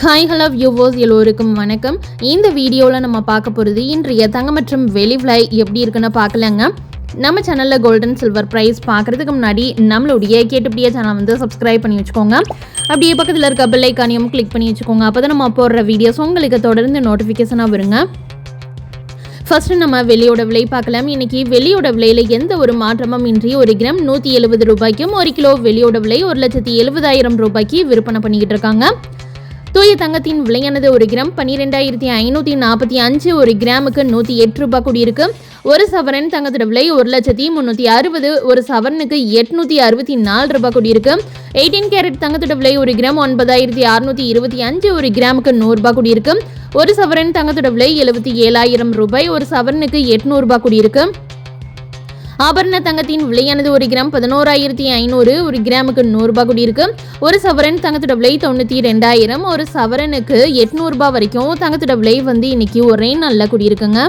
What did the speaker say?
Hi hello viewers எல்லோருக்கும் வணக்கம். இந்த வீடியோவில் நம்ம பார்க்க போகிறது இன்றைய தங்கம் மற்றும் வெளி விலை எப்படி இருக்குன்னு பார்க்கலாங்க. நம்ம சேனலில் கோல்டன் சில்வர் ப்ரைஸ் பார்க்குறதுக்கு முன்னாடி நம்மளுடைய கேட்டுப்படியே சேனல் வந்து சப்ஸ்கிரைப் பண்ணி வச்சுக்கோங்க. அப்படியே பக்கத்தில் இருக்க பெல் கிளிக் பண்ணி வச்சுக்கோங்க. அப்போ தான் நம்ம போடுற வீடியோஸ் உங்களுக்கு தொடர்ந்து நோட்டிஃபிகேஷனாக வருங்க. ஃபர்ஸ்ட் நம்ம வெளியோட விலை பார்க்கலாம். இன்னைக்கு வெளியோட விலையில எந்த ஒரு மாற்றமும் இன்றி ஒரு கிராம் நூற்றி எழுபது ரூபாய்க்கும் ஒரு கிலோ வெளியோட விலை ஒரு லட்சத்தி எழுபதாயிரம் ரூபாய்க்கு விற்பனை பண்ணிக்கிட்டு இருக்காங்க. தூய தங்கத்தின் விலையானது ஒரு கிராம் பன்னிரெண்டாயிரத்தி ஐநூற்றி நாற்பத்தி அஞ்சு ஒரு கிராமுக்கு நூற்றி எட்டு ரூபாய் கூடியிருக்கு. ஒரு சவரன் தங்கத்தோட விலை ஒரு லட்சத்தி முந்நூற்றி அறுபது ஒரு சவரனுக்கு எட்நூற்றி அறுபத்தி நாலு ரூபாய் கூடியிருக்கு. எயிட்டீன் கேரட் தங்கத்தோட விலை ஒரு கிராம் ஒன்பதாயிரத்தி அறுநூற்றி இருபத்தி அஞ்சு ஒரு கிராமுக்கு நூறுரூபா கூடியிருக்கு. ஒரு சவரன் தங்கத்தோட விலை எழுபத்தி ஏழாயிரம் ரூபாய் ஒரு சவரனுக்கு எட்நூறுபா கூடியிருக்கு. ஆபரண தங்கத்தின் விலையானது ஒரு கிராம் பதினோராயிரத்தி ஐநூறு ஒரு கிராமுக்கு நூறுரூபா கூடியிருக்கு. ஒரு சவரன் தங்கத்தோட விலை தொண்ணூற்றி ரெண்டாயிரம் ஒரு சவரனுக்கு எட்நூறுபா வரைக்கும் தங்கத்தோட விலை வந்து இன்னைக்கு ஒரே நல்ல கூடியிருக்குங்க.